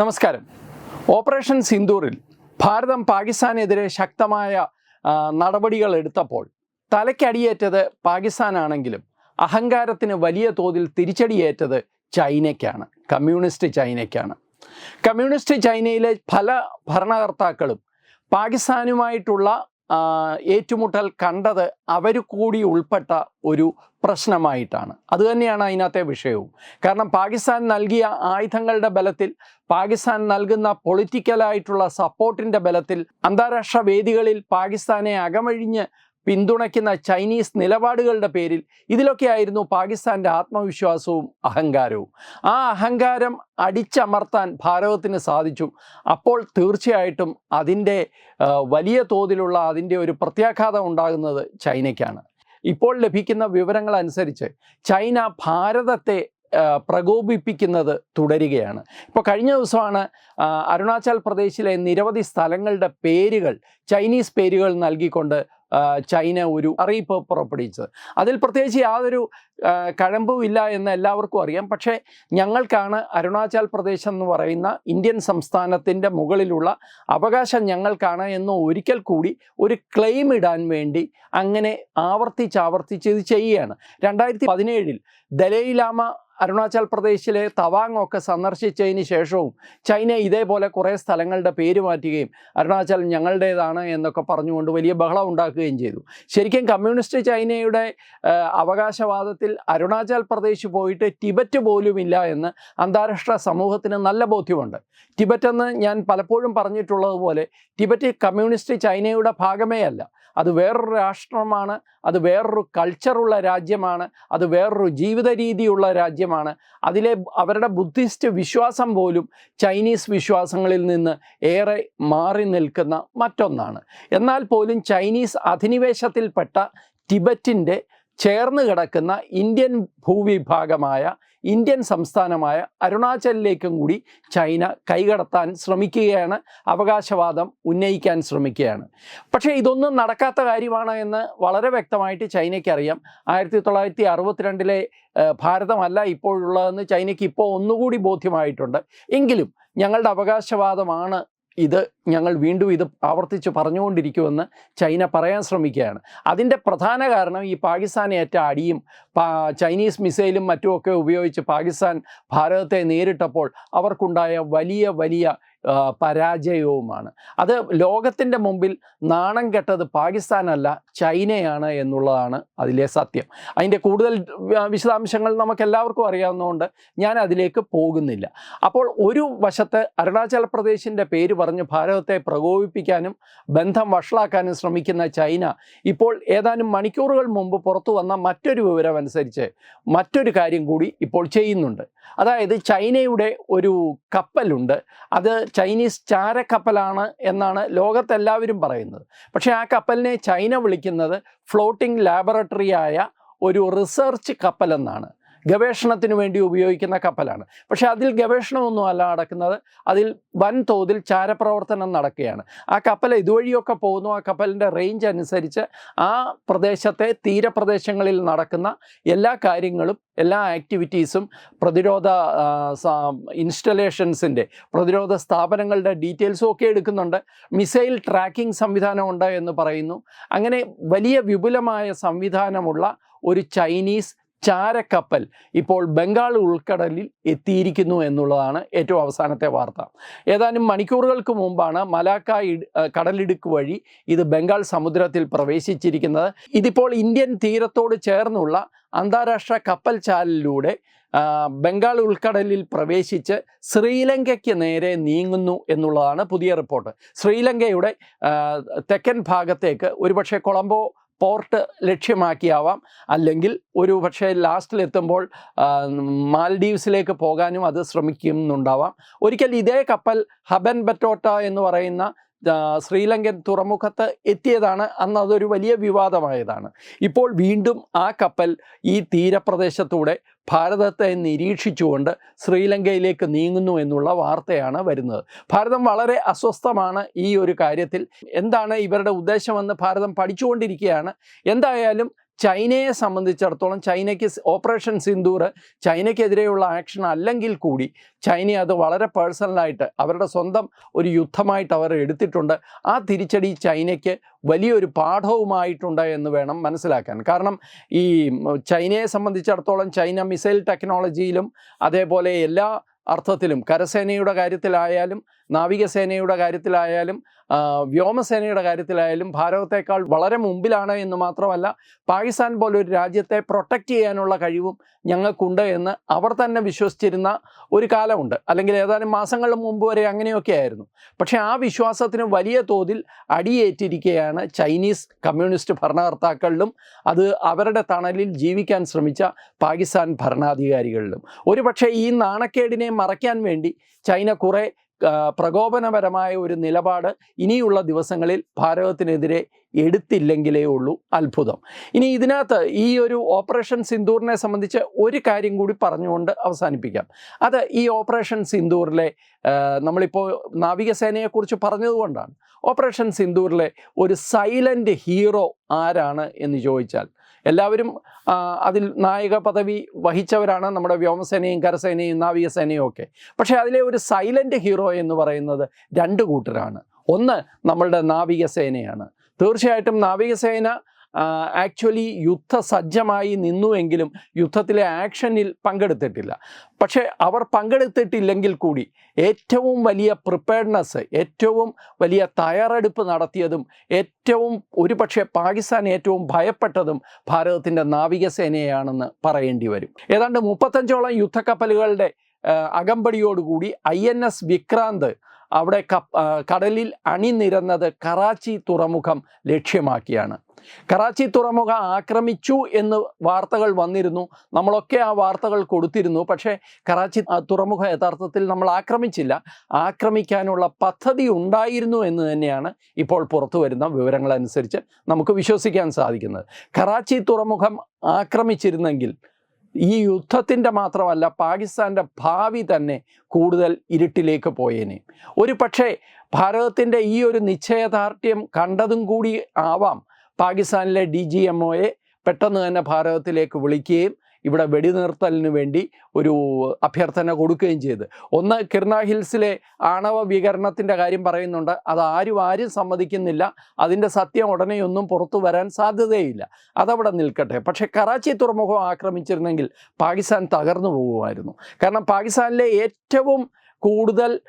നമസ്കാരം. ഓപ്പറേഷൻ സിന്ദൂറിൽ ഭാരതം പാകിസ്ഥാനെതിരെ ശക്തമായ നടപടികൾ എടുത്തപ്പോൾ തലയ്ക്കടിയേറ്റത് പാകിസ്ഥാനാണെങ്കിലും അഹങ്കാരത്തിന് വലിയ തോതിൽ തിരിച്ചടിയേറ്റത് ചൈനയ്ക്കാണ് കമ്മ്യൂണിസ്റ്റ് ചൈനയ്ക്കാണ്. കമ്മ്യൂണിസ്റ്റ് ചൈനയിലെ പല ഭരണകർത്താക്കളും പാകിസ്ഥാനുമായിട്ടുള്ള ഏറ്റുമുട്ടൽ കണ്ടത് അവർ കൂടി ഉൾപ്പെട്ട ഒരു പ്രശ്നമായിട്ടാണ്. അതുതന്നെയാണ് അതിനകത്തെ വിഷയവും. കാരണം പാകിസ്ഥാൻ നൽകിയ ആയുധങ്ങളുടെ ബലത്തിൽ പാകിസ്ഥാൻ നൽകുന്ന പൊളിറ്റിക്കലായിട്ടുള്ള സപ്പോർട്ടിന്റെ ബലത്തിൽ അന്താരാഷ്ട്ര വേദികളിൽ പാകിസ്ഥാനെ അകമഴിഞ്ഞ് പിന്തുണയ്ക്കുന്ന ചൈനീസ് നിലപാടുകളുടെ പേരിൽ ഇതിലൊക്കെയായിരുന്നു പാകിസ്ഥാന്റെ ആത്മവിശ്വാസവും അഹങ്കാരവും. ആ അഹങ്കാരം അടിച്ചമർത്താൻ ഭാരതത്തിന് സാധിച്ചു. അപ്പോൾ തീർച്ചയായിട്ടും അതിന്റെ വലിയ തോതിലുള്ള അതിന്റെ ഒരു പ്രത്യാഘാതം ഉണ്ടാകുന്നത് ചൈനയ്ക്കാണ്. ഇപ്പോൾ ലഭിക്കുന്ന വിവരങ്ങൾ അനുസരിച്ച് ചൈന ഭാരതത്തെ പ്രകോപിപ്പിക്കുന്നത് തുടരുകയാണ്. ഇപ്പോൾ കഴിഞ്ഞ ദിവസമാണ് അരുണാചൽ പ്രദേശിലെ നിരവധി സ്ഥലങ്ങളുടെ പേരുകൾ ചൈനീസ് പേരുകൾ നൽകിക്കൊണ്ട് ചൈന ഒരു അറിയിപ്പ് പുറപ്പെടുവിച്ചത്. അതിൽ പ്രത്യേകിച്ച് യാതൊരു ആ, കഴമ്പും ഇല്ല എന്ന് എല്ലാവർക്കും അറിയാം. പക്ഷേ ഞങ്ങൾക്കാണ് അരുണാചൽ പ്രദേശ് എന്ന് പറയുന്ന ഇന്ത്യൻ സംസ്ഥാനത്തിന്റെ മുകളിലുള്ള അവകാശം ഞങ്ങൾക്കാണ് എന്ന് ഒരിക്കൽ കൂടി ഒരു ക്ലെയിം ഇടാൻ വേണ്ടി അങ്ങനെ ആവർത്തിച്ച് ആവർത്തിച്ച് ഇത് ചെയ്യുകയാണ്. രണ്ടായിരത്തി പതിനേഴിൽ ദലൈലാമ അരുണാചൽ പ്രദേശിലെ തവാങ് ഒക്കെ സന്ദർശിച്ചതിന് ശേഷവും ചൈന ഇതേപോലെ കുറേ സ്ഥലങ്ങളുടെ പേര് മാറ്റുകയും അരുണാചൽ ഞങ്ങളുടേതാണ് എന്നൊക്കെ പറഞ്ഞുകൊണ്ട് വലിയ ബഹളം ഉണ്ടാക്കുകയും ചെയ്തു. ശരിക്കും കമ്മ്യൂണിസ്റ്റ് ചൈനയുടെ അവകാശവാദത്തിൽ അരുണാചൽ പ്രദേശ് പോയിട്ട് ടിബറ്റ് പോലുമില്ല എന്ന് അന്താരാഷ്ട്ര സമൂഹത്തിന് നല്ല ബോധ്യമുണ്ട്. ടിബറ്റ് എന്ന് ഞാൻ പലപ്പോഴും പറഞ്ഞിട്ടുള്ളതുപോലെ ടിബറ്റ് കമ്മ്യൂണിസ്റ്റ് ചൈനയുടെ ഭാഗമേ അല്ല. അത് വേറൊരു രാഷ്ട്രമാണ് അത് വേറൊരു കൾച്ചറുള്ള രാജ്യമാണ് അത് വേറൊരു ജീവിത രീതിയുള്ള രാജ്യമാണ് അതിലെ അവരുടെ ബുദ്ധിസ്റ്റ് വിശ്വാസം പോലും ചൈനീസ് വിശ്വാസങ്ങളിൽ നിന്ന് ഏറെ മാറി നിൽക്കുന്ന മറ്റൊന്നാണ്. എന്നാൽ പോലും ചൈനീസ് അധിനിവേശത്തിൽപ്പെട്ട ടിബറ്റിന്റെ ചേർന്ന് കിടക്കുന്ന ഇന്ത്യൻ ഭൂവിഭാഗമായ ഇന്ത്യൻ സംസ്ഥാനമായ അരുണാചലിലേക്കും കൂടി ചൈന കൈകടത്താൻ ശ്രമിക്കുകയാണ് അവകാശവാദം ഉന്നയിക്കാൻ ശ്രമിക്കുകയാണ്. പക്ഷേ ഇതൊന്നും നടക്കാത്ത കാര്യമാണ് എന്ന് വളരെ വ്യക്തമായിട്ട് ചൈനയ്ക്കറിയാം. ആയിരത്തി തൊള്ളായിരത്തി അറുപത്തിരണ്ടിലെ ഭാരതമല്ല ഇപ്പോഴുള്ളതെന്ന് ചൈനയ്ക്ക് ഇപ്പോൾ ഒന്നുകൂടി ബോധ്യമായിട്ടുണ്ട്. എങ്കിലും ഞങ്ങളുടെ അവകാശവാദമാണ് ഇത് ഞങ്ങൾ വീണ്ടും ഇത് ആവർത്തിച്ച് പറഞ്ഞുകൊണ്ടിരിക്കുമെന്ന് ചൈന പറയാൻ ശ്രമിക്കുകയാണ്. അതിന്റെ പ്രധാന കാരണം ഈ പാകിസ്ഥാൻ ഏറ്റ അടിയും ചൈനീസ് മിസൈലും മറ്റുമൊക്കെ ഉപയോഗിച്ച് പാകിസ്ഥാൻ ഭാരതത്തെ നേരിട്ടപ്പോൾ അവർക്കുണ്ടായ വലിയ വലിയ പരാജയവുമാണ്. അത് ലോകത്തിന്റെ മുമ്പിൽ നാണം കെട്ടത് പാകിസ്ഥാനല്ല ചൈനയാണ് എന്നുള്ളതാണ് അതിലെ സത്യം. അതിന്റെ കൂടുതൽ വിശദാംശങ്ങൾ നമുക്ക് എല്ലാവർക്കും അറിയാവുന്നതുകൊണ്ട് ഞാൻ അതിലേക്ക് പോകുന്നില്ല. അപ്പോൾ ഒരു വശത്ത് അരുണാചൽ പ്രദേശിന്റെ പേര് പറഞ്ഞ് ഭാരതത്തെ പ്രകോപിപ്പിക്കാനും ബന്ധം വഷളാക്കാനും ശ്രമിക്കുന്ന ചൈന ഇപ്പോൾ ഏതാനും മണിക്കൂറുകൾ മുമ്പ് പുറത്തു വന്ന മറ്റൊരു വിവരം അനുസരിച്ച് മറ്റൊരു കാര്യം കൂടി ഇപ്പോൾ ചെയ്യുന്നുണ്ട്. അതായത് ചൈനയുടെ ഒരു കപ്പലുണ്ട്. അത് ചൈനീസ് ചാരക്കപ്പലാണ് എന്നാണ് ലോകത്തെല്ലാവരും പറയുന്നത്. പക്ഷേ ആ കപ്പലിനെ ചൈന വിളിക്കുന്നത് ഫ്ലോട്ടിംഗ് ലാബറട്ടറിയായ ഒരു റിസർച്ച് കപ്പലെന്നാണ്. ഗവേഷണത്തിന് വേണ്ടി ഉപയോഗിക്കുന്ന കപ്പലാണ്. പക്ഷേ അതിൽ ഗവേഷണമൊന്നും അല്ല നടക്കുന്നത്. അതിൽ വൻതോതിൽ ചാരപ്രവർത്തനം നടക്കുകയാണ്. ആ കപ്പൽ ഇതുവഴിയൊക്കെ പോകുന്നു. ആ കപ്പലിന്റെ റേഞ്ച് അനുസരിച്ച് ആ പ്രദേശത്തെ തീരപ്രദേശങ്ങളിൽ നടക്കുന്ന എല്ലാ കാര്യങ്ങളും എല്ലാ ആക്ടിവിറ്റീസും പ്രതിരോധ ഇൻസ്റ്റലേഷൻസിന്റെ പ്രതിരോധ സ്ഥാപനങ്ങളുടെ ഡീറ്റെയിൽസും ഒക്കെ എടുക്കുന്നുണ്ട്. മിസൈൽ ട്രാക്കിംഗ് സംവിധാനമുണ്ട് എന്ന് പറയുന്നു. അങ്ങനെ വലിയ വിപുലമായ സംവിധാനമുള്ള ഒരു ചൈനീസ് ചാരക്കപ്പൽ ഇപ്പോൾ ബംഗാൾ ഉൾക്കടലിൽ എത്തിയിരിക്കുന്നു എന്നുള്ളതാണ് ഏറ്റവും അവസാനത്തെ വാർത്ത. ഏതാനും മണിക്കൂറുകൾക്ക് മുമ്പാണ് മലാക്ക കടലിടുക്ക് വഴി ഇത് ബംഗാൾ സമുദ്രത്തിൽ പ്രവേശിച്ചിരിക്കുന്നത്. ഇതിപ്പോൾ ഇന്ത്യൻ തീരത്തോട് ചേർന്നുള്ള അന്താരാഷ്ട്ര കപ്പൽ ചാലിലൂടെ ബംഗാൾ ഉൾക്കടലിൽ പ്രവേശിച്ച് ശ്രീലങ്കയ്ക്ക് നേരെ നീങ്ങുന്നു എന്നുള്ളതാണ് പുതിയ റിപ്പോർട്ട്. ശ്രീലങ്കയുടെ തെക്കൻ ഭാഗത്തേക്ക് ഒരുപക്ഷെ കൊളംബോ പോർട്ട് ലക്ഷ്യമാക്കിയാവാം. അല്ലെങ്കിൽ ഒരു പക്ഷേ ലാസ്റ്റിലെത്തുമ്പോൾ മാൽഡീവ്സിലേക്ക് പോകാനും അത് ശ്രമിക്കുന്നുണ്ടാവാം. ഒരിക്കൽ ഇതേ കപ്പൽ ഹബൻ ബറ്റോട്ട എന്ന് പറയുന്ന ശ്രീലങ്കൻ തുറമുഖത്ത് എത്തിയതാണ്. അന്ന് അതൊരു വലിയ വിവാദമായതാണ്. ഇപ്പോൾ വീണ്ടും ആ കപ്പൽ ഈ തീരപ്രദേശത്തൂടെ ഭാരതത്തെ നിരീക്ഷിച്ചുകൊണ്ട് ശ്രീലങ്കയിലേക്ക് നീങ്ങുന്നു എന്നുള്ള വാർത്തയാണ് വരുന്നത്. ഭാരതം വളരെ അസ്വസ്ഥമാണ് ഈ ഒരു കാര്യത്തിൽ. എന്താണ് ഇവരുടെ ഉദ്ദേശമെന്ന് ഭാരതം പഠിച്ചുകൊണ്ടിരിക്കുകയാണ്. എന്തായാലും ചൈനയെ സംബന്ധിച്ചിടത്തോളം ചൈനയ്ക്ക് ഓപ്പറേഷൻ സിന്ദൂർ ചൈനയ്ക്കെതിരെയുള്ള ആക്ഷൻ അല്ലെങ്കിൽ കൂടി ചൈന അത് വളരെ പേഴ്സണലായിട്ട് അവരുടെ സ്വന്തം ഒരു യുദ്ധമായിട്ട് അവർ എടുത്തിട്ടുണ്ട്. ആ തിരിച്ചടി ചൈനയ്ക്ക് വലിയൊരു പാഠവുമായിട്ടുണ്ട് എന്ന് വേണം മനസ്സിലാക്കാൻ. കാരണം ഈ ചൈനയെ സംബന്ധിച്ചിടത്തോളം ചൈന മിസൈൽ ടെക്നോളജിയിലും അതേപോലെ എല്ലാ അർത്ഥത്തിലും കരസേനയുടെ കാര്യത്തിലായാലും നാവികസേനയുടെ കാര്യത്തിലായാലും വ്യോമസേനയുടെ കാര്യത്തിലായാലും ഭാരതത്തെക്കാൾ വളരെ മുമ്പിലാണ് എന്ന് മാത്രമല്ല പാകിസ്ഥാൻ പോലൊരു രാജ്യത്തെ പ്രൊട്ടക്റ്റ് ചെയ്യാനുള്ള കഴിവും ഞങ്ങൾക്കുണ്ട് എന്ന് അവർ തന്നെ വിശ്വസിച്ചിരുന്ന ഒരു കാലമുണ്ട്. അല്ലെങ്കിൽ ഏതാനും മാസങ്ങൾ മുമ്പ് വരെ അങ്ങനെയൊക്കെ ആയിരുന്നു. പക്ഷേ ആ വിശ്വാസത്തിന് വലിയ തോതിൽ അടിയേറ്റിരിക്കുകയാണ് ചൈനീസ് കമ്മ്യൂണിസ്റ്റ് ഭരണകർത്താക്കളിലും അത് അവരുടെ തണലിൽ ജീവിക്കാൻ ശ്രമിച്ച പാകിസ്ഥാൻ ഭരണാധികാരികളിലും. ഒരുപക്ഷെ ഈ നാണക്കേടിനെ മറയ്ക്കാൻ വേണ്ടി ചൈന കുറേ പ്രകോപനപരമായ ഒരു നിലപാട് ഇനിയുള്ള ദിവസങ്ങളിൽ ഭാരതത്തിനെതിരെ എടുത്തില്ലെങ്കിലേ ഉള്ളൂ. അത്ഭുതം. ഇനി ഇതിനകത്ത് ഈ ഒരു ഓപ്പറേഷൻ സിന്ദൂറിനെ സംബന്ധിച്ച് ഒരു കാര്യം കൂടി പറഞ്ഞുകൊണ്ട് അവസാനിപ്പിക്കാം. അത് ഈ ഓപ്പറേഷൻ സിന്ദൂറിലെ നമ്മളിപ്പോൾ നാവികസേനയെക്കുറിച്ച് പറഞ്ഞതുകൊണ്ടാണ്. ഓപ്പറേഷൻ സിന്ദൂറിലെ ഒരു സൈലന്റ് ഹീറോ ആരാണ് എന്ന് ചോദിച്ചാൽ എല്ലാവരും അതിൽ നായക പദവി വഹിച്ചവരാണ് നമ്മുടെ വ്യോമസേനയും കരസേനയും നാവികസേനയും ഒക്കെ. പക്ഷേ അതിലെ ഒരു സൈലന്റ് ഹീറോ എന്ന് പറയുന്നത് രണ്ട് കൂട്ടരാണ്. ഒന്ന് നമ്മളുടെ നാവികസേനയാണ്. തീർച്ചയായിട്ടും നാവികസേന ആക്ച്വലി യുദ്ധസജ്ജമായി നിന്നുവെങ്കിലും യുദ്ധത്തിലെ ആക്ഷനിൽ പങ്കെടുത്തിട്ടില്ല. പക്ഷേ അവർ പങ്കെടുത്തിട്ടില്ലെങ്കിൽ കൂടി ഏറ്റവും വലിയ പ്രിപ്പയർനെസ് ഏറ്റവും വലിയ തയ്യാറെടുപ്പ് നടത്തിയതും ഏറ്റവും ഒരുപക്ഷെ പാകിസ്ഥാൻ ഏറ്റവും ഭയപ്പെട്ടതും ഭാരതത്തിന്റെ നാവികസേനയാണെന്ന് പറയേണ്ടി വരും. ഏതാണ്ട് മുപ്പത്തഞ്ചോളം യുദ്ധക്കപ്പലുകളുടെ അകമ്പടിയോടുകൂടി ഐ എൻ എസ് വിക്രാന്ത് അവിടെ കടലിൽ അണിനിരന്നത് കറാച്ചി തുറമുഖം ലക്ഷ്യമാക്കിയാണ്. കറാച്ചി തുറമുഖം ആക്രമിച്ചു എന്ന് വാർത്തകൾ വന്നിരുന്നു. നമ്മളൊക്കെ ആ വാർത്തകൾ കൊടുത്തിരുന്നു. പക്ഷേ കറാച്ചി തുറമുഖം യഥാർത്ഥത്തിൽ നമ്മൾ ആക്രമിച്ചില്ല. ആക്രമിക്കാനുള്ള പദ്ധതി ഉണ്ടായിരുന്നു എന്ന് തന്നെയാണ് ഇപ്പോൾ പുറത്തു വരുന്ന വിവരങ്ങളനുസരിച്ച് നമുക്ക് വിശ്വസിക്കാൻ സാധിക്കുന്നത്. കറാച്ചി തുറമുഖം ആക്രമിച്ചിരുന്നെങ്കിൽ ഈ യുദ്ധത്തിന്റെ മാത്രമല്ല പാകിസ്ഥാന്റെ ഭാവി തന്നെ കൂടുതൽ ഇരുട്ടിലേക്ക് പോയേനെ. ഒരു പക്ഷേ ഭാരതത്തിന്റെ ഈ ഒരു നിശ്ചയദാർഢ്യം കണ്ടതും കൂടി ആവാം പാകിസ്ഥാനിലെ ഡി ജി എം ഒയെ പെട്ടെന്ന് തന്നെ ഭാരതത്തിലേക്ക് വിളിക്കുകയും ഇവിടെ വെടിനിർത്തലിന് വേണ്ടി ഒരു അഭ്യർത്ഥന കൊടുക്കുകയും ചെയ്ത്. ഒന്ന് കിർണ ഹിൽസിലെ ആണവ വികരണത്തിന്റെ കാര്യം പറയുന്നുണ്ട്. അത് ആരും ആരും സമ്മതിക്കുന്നില്ല. അതിന്റെ സത്യം ഉടനെയൊന്നും പുറത്തു വരാൻ സാധ്യതയില്ല. അതവിടെ നിൽക്കട്ടെ. പക്ഷേ കറാച്ചി തുറമുഖം ആക്രമിച്ചിരുന്നെങ്കിൽ പാകിസ്ഥാൻ തകർന്നു പോകുമായിരുന്നു. കാരണം പാകിസ്ഥാനിലെ ഏറ്റവും കൂടുതൽ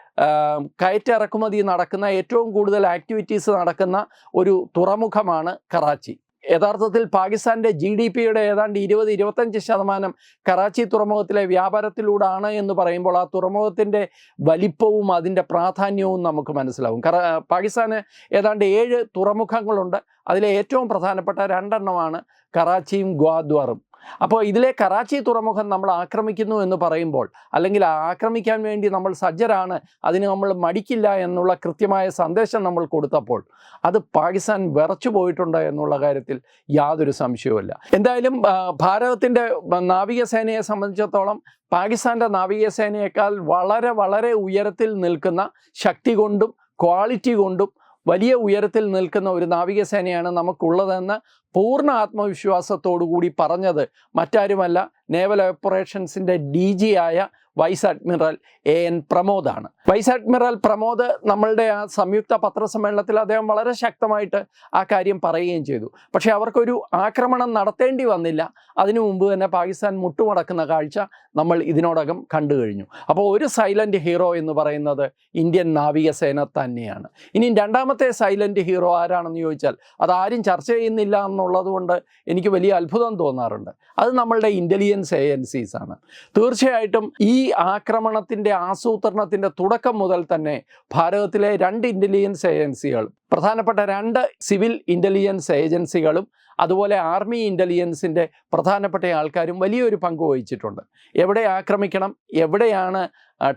കയറ്റിറക്കുമതി നടക്കുന്ന ഏറ്റവും കൂടുതൽ ആക്ടിവിറ്റീസ് നടക്കുന്ന ഒരു തുറമുഖമാണ് കറാച്ചി. യഥാർത്ഥത്തിൽ പാകിസ്ഥാന്റെ ജി ഡി പിയുടെ ഏതാണ്ട് ഇരുപത് ഇരുപത്തഞ്ച് ശതമാനം കറാച്ചി തുറമുഖത്തിലെ വ്യാപാരത്തിലൂടെയാണ് എന്ന് പറയുമ്പോൾ ആ തുറമുഖത്തിന്റെ വലിപ്പവും അതിന്റെ പ്രാധാന്യവും നമുക്ക് മനസ്സിലാവും. കറ പാകിസ്ഥാന് ഏതാണ്ട് ഏഴ് തുറമുഖങ്ങളുണ്ട്. അതിലെ ഏറ്റവും പ്രധാനപ്പെട്ട രണ്ടെണ്ണമാണ് കറാച്ചിയും ഗ്വാദ്വാറും അപ്പോൾ ഇതിലെ കറാച്ചി തുറമുഖം നമ്മൾ ആക്രമിക്കുന്നു എന്ന് പറയുമ്പോൾ അല്ലെങ്കിൽ ആക്രമിക്കാൻ വേണ്ടി നമ്മൾ സജ്ജരാണ് അതിന് നമ്മൾ മടിക്കില്ല എന്നുള്ള കൃത്യമായ സന്ദേശം നമ്മൾ കൊടുത്തപ്പോൾ അത് പാകിസ്ഥാൻ വിറച്ചു പോയിട്ടുണ്ട് എന്നുള്ള കാര്യത്തിൽ യാതൊരു സംശയവുമില്ല. എന്തായാലും ഭാരതത്തിന്റെ നാവികസേനയെ സംബന്ധിച്ചിടത്തോളം പാകിസ്ഥാന്റെ നാവികസേനയേക്കാൾ വളരെ വളരെ ഉയരത്തിൽ നിൽക്കുന്ന ശക്തി കൊണ്ടും ക്വാളിറ്റി കൊണ്ടും വലിയ ഉയരത്തിൽ നിൽക്കുന്ന ഒരു നാവികസേനയാണ് നമുക്കുള്ളതെന്ന് പൂർണ ആത്മവിശ്വാസത്തോടുകൂടി പറഞ്ഞത് മറ്റാരുമല്ല നേവൽ ഓപ്പറേഷൻസിന്റെ ഡി ജി ആയ വൈസ് അഡ്മിറൽ എ എൻ പ്രമോദാണ്. വൈസ് അഡ്മിറൽ പ്രമോദ് നമ്മളുടെ ആ സംയുക്ത പത്രസമ്മേളനത്തിൽ അദ്ദേഹം വളരെ ശക്തമായിട്ട് ആ കാര്യം പറയുകയും ചെയ്തു. പക്ഷേ അവർക്കൊരു ആക്രമണം നടത്തേണ്ടി വന്നില്ല. അതിനു മുമ്പ് തന്നെ പാകിസ്ഥാൻ മുട്ടുമടക്കുന്ന കാഴ്ച നമ്മൾ ഇതിനോടകം കണ്ടു കഴിഞ്ഞു. അപ്പോൾ ഒരു സൈലന്റ് ഹീറോ എന്ന് പറയുന്നത് ഇന്ത്യൻ നാവികസേന തന്നെയാണ്. ഇനി രണ്ടാമത്തെ സൈലന്റ് ഹീറോ ആരാണെന്ന് ചോദിച്ചാൽ അതാരും ചർച്ച ചെയ്യുന്നില്ല എന്നുള്ളത് കൊണ്ട് എനിക്ക് വലിയ അത്ഭുതം തോന്നാറുണ്ട്. അത് നമ്മളുടെ ഇന്റലിജൻസ് ഏജൻസീസ് ആണ്. തീർച്ചയായിട്ടും ഈ ആക്രമണത്തിന്റെ ആസൂത്രണത്തിന്റെ തുടക്കം മുതൽ തന്നെ ഭാരതത്തിലെ രണ്ട് ഇന്റലിജൻസ് ഏജൻസികൾ പ്രധാനപ്പെട്ട രണ്ട് സിവിൽ ഇന്റലിജൻസ് ഏജൻസികളും അതുപോലെ ആർമി ഇന്റലിജൻസിന്റെ പ്രധാനപ്പെട്ട ആൾക്കാരും വലിയൊരു പങ്ക് വഹിച്ചിട്ടുണ്ട്. എവിടെ ആക്രമിക്കണം? എവിടെയാണ്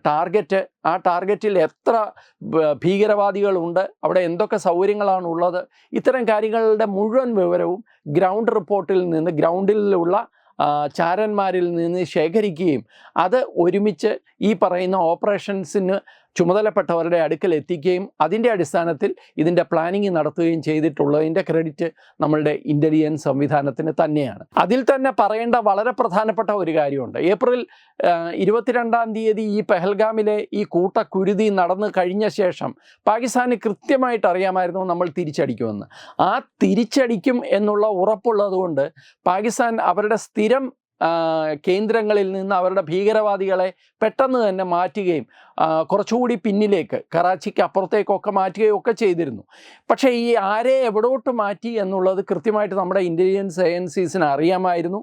ടാർഗറ്റ്? ആ ടാർഗറ്റിൽ എത്ര ഭീകരവാദികളുണ്ട് അവിടെ എന്തൊക്കെ സൗകര്യങ്ങളാണ് ഉള്ളത്? ഇത്തരം കാര്യങ്ങളുടെ മുഴുവൻ വിവരവും ഗ്രൗണ്ട് റിപ്പോർട്ടിൽ നിന്ന് ഗ്രൗണ്ടിലുള്ള ചാരന്മാരിൽ നിന്ന് ശേഖരിക്കുകയും അത് ഒരുമിച്ച് ഈ പറയുന്ന ഓപ്പറേഷൻസിന് ചുമതലപ്പെട്ടവരുടെ അടുക്കൽ എത്തിക്കുകയും അതിന്റെ അടിസ്ഥാനത്തിൽ ഇതിന്റെ പ്ലാനിങ് നടത്തുകയും ചെയ്തിട്ടുള്ളതിന്റെ ക്രെഡിറ്റ് നമ്മളുടെ ഇന്റലിജൻസ് സംവിധാനത്തിന് തന്നെയാണ്. അതിൽ തന്നെ പറയേണ്ട വളരെ പ്രധാനപ്പെട്ട ഒരു കാര്യമുണ്ട്. ഏപ്രിൽ ഇരുപത്തിരണ്ടാം തീയതി ഈ പെഹൽഗാമിലെ ഈ കൂട്ടക്കുരുതി നടന്നു കഴിഞ്ഞ ശേഷം പാകിസ്ഥാന് കൃത്യമായിട്ട് അറിയാമായിരുന്നു നമ്മൾ തിരിച്ചടിക്കുമെന്ന്. ആ തിരിച്ചടിക്കും എന്നുള്ള ഉറപ്പുള്ളതുകൊണ്ട് പാകിസ്ഥാൻ അവരുടെ സ്ഥിരം കേന്ദ്രങ്ങളിൽ നിന്ന് അവരുടെ ഭീകരവാദികളെ പെട്ടെന്ന് തന്നെ മാറ്റുകയും കുറച്ചുകൂടി പിന്നിലേക്ക് കറാച്ചിക്ക് അപ്പുറത്തേക്കൊക്കെ മാറ്റുകയും ഒക്കെ ചെയ്തിരുന്നു. പക്ഷേ ഈ ആരെ എവിടോട്ട് മാറ്റി എന്നുള്ളത് കൃത്യമായിട്ട് നമ്മുടെ ഇന്റലിജൻസ് ഏജൻസീസിന് അറിയാമായിരുന്നു.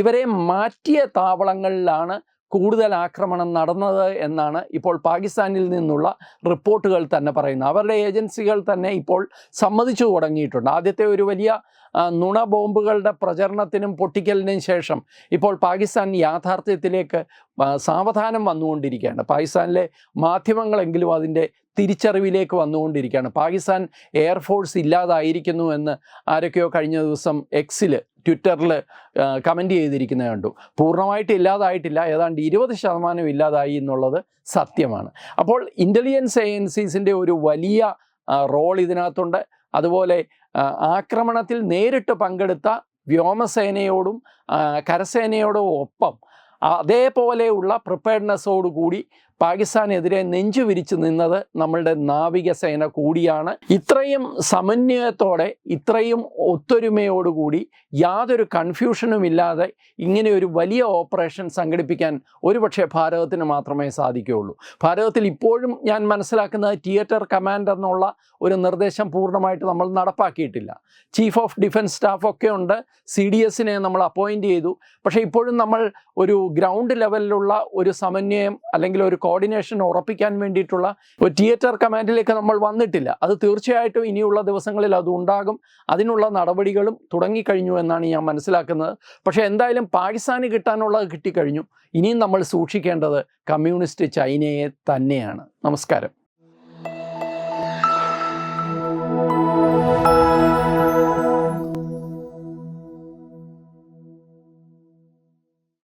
ഇവരെ മാറ്റിയ താവളങ്ങളിലാണ് കൂടുതൽ ആക്രമണം നടന്നത് എന്നാണ് ഇപ്പോൾ പാകിസ്ഥാനിൽ നിന്നുള്ള റിപ്പോർട്ടുകൾ തന്നെ പറയുന്നത്. അവരുടെ ഏജൻസികൾ തന്നെ ഇപ്പോൾ സമ്മതിച്ചു തുടങ്ങിയിട്ടുണ്ട്. ആദ്യത്തെ ഒരു വലിയ നുണ ബോംബുകളുടെ പ്രചരണത്തിനും പൊട്ടിക്കലിനും ശേഷം ഇപ്പോൾ പാകിസ്ഥാൻ യാഥാർത്ഥ്യത്തിലേക്ക് സാവധാനം വന്നുകൊണ്ടിരിക്കുകയാണ്. പാകിസ്ഥാനിലെ മാധ്യമങ്ങളെങ്കിലും അതിന്റെ തിരിച്ചറിവിലേക്ക് വന്നുകൊണ്ടിരിക്കുകയാണ്. പാകിസ്ഥാൻ എയർഫോഴ്സ് ഇല്ലാതായിരിക്കുന്നു എന്ന് ആരൊക്കെയോ കഴിഞ്ഞ ദിവസം എക്സിൽ ട്വിറ്ററിൽ കമന്റ് ചെയ്തിരിക്കുന്നത് കണ്ടു. പൂർണമായിട്ട് ഇല്ലാതായിട്ടില്ല. ഏതാണ്ട് ഇരുപത് ശതമാനം ഇല്ലാതായി എന്നുള്ളത് സത്യമാണ്. അപ്പോൾ ഇന്റലിജൻസ് ഏജൻസീസിന്റെ ഒരു വലിയ റോൾ ഇതിനകത്തുണ്ട്. അതുപോലെ ആക്രമണത്തിൽ നേരിട്ട് പങ്കെടുത്ത വ്യോമസേനയോടും കരസേനയോടും ഒപ്പം അതേപോലെയുള്ള പ്രിപ്പയർനെസ്സോടുകൂടി പാകിസ്ഥാനെതിരെ നെഞ്ചു വിരിച്ചു നിന്നത് നമ്മളുടെ നാവികസേന കൂടിയാണ്. ഇത്രയും സമന്വയത്തോടെ ഇത്രയും ഒത്തൊരുമയോടുകൂടി യാതൊരു കൺഫ്യൂഷനും ഇല്ലാതെ ഇങ്ങനെ ഒരു വലിയ ഓപ്പറേഷൻ സംഘടിപ്പിക്കാൻ ഒരുപക്ഷെ ഭാരതത്തിന് മാത്രമേ സാധിക്കുകയുള്ളൂ. ഭാരതത്തിൽ ഇപ്പോഴും ഞാൻ മനസ്സിലാക്കുന്നത് തിയേറ്റർ കമാൻഡർ എന്നുള്ള ഒരു നിർദ്ദേശം പൂർണമായിട്ട് നമ്മൾ നടപ്പാക്കിയിട്ടില്ല. ചീഫ് ഓഫ് ഡിഫൻസ് സ്റ്റാഫ് ഒക്കെ ഉണ്ട്. സി ഡി എസിനെ നമ്മൾ അപ്പോയിന്റ് ചെയ്തു. പക്ഷേ ഇപ്പോഴും നമ്മൾ ഒരു ഗ്രൗണ്ട് ലെവലിലുള്ള ഒരു സമന്വയം അല്ലെങ്കിൽ ഒരു കോർഡിനേഷൻ ഉറപ്പിക്കാൻ വേണ്ടിയിട്ടുള്ള ഒരു തിയേറ്റർ കമാൻഡിലേക്ക് നമ്മൾ വന്നിട്ടില്ല. അത് തീർച്ചയായിട്ടും ഇനിയുള്ള ദിവസങ്ങളിൽ അത് ഉണ്ടാകും. അതിനുള്ള നടപടികളും തുടങ്ങിക്കഴിഞ്ഞു എന്നാണ് ഞാൻ മനസ്സിലാക്കുന്നത്. പക്ഷേ എന്തായാലും പാകിസ്ഥാന് കിട്ടാനുള്ളത് കിട്ടിക്കഴിഞ്ഞു. ഇനിയും നമ്മൾ സൂക്ഷിക്കേണ്ടത് കമ്മ്യൂണിസ്റ്റ് ചൈനയെ തന്നെയാണ്. നമസ്കാരം.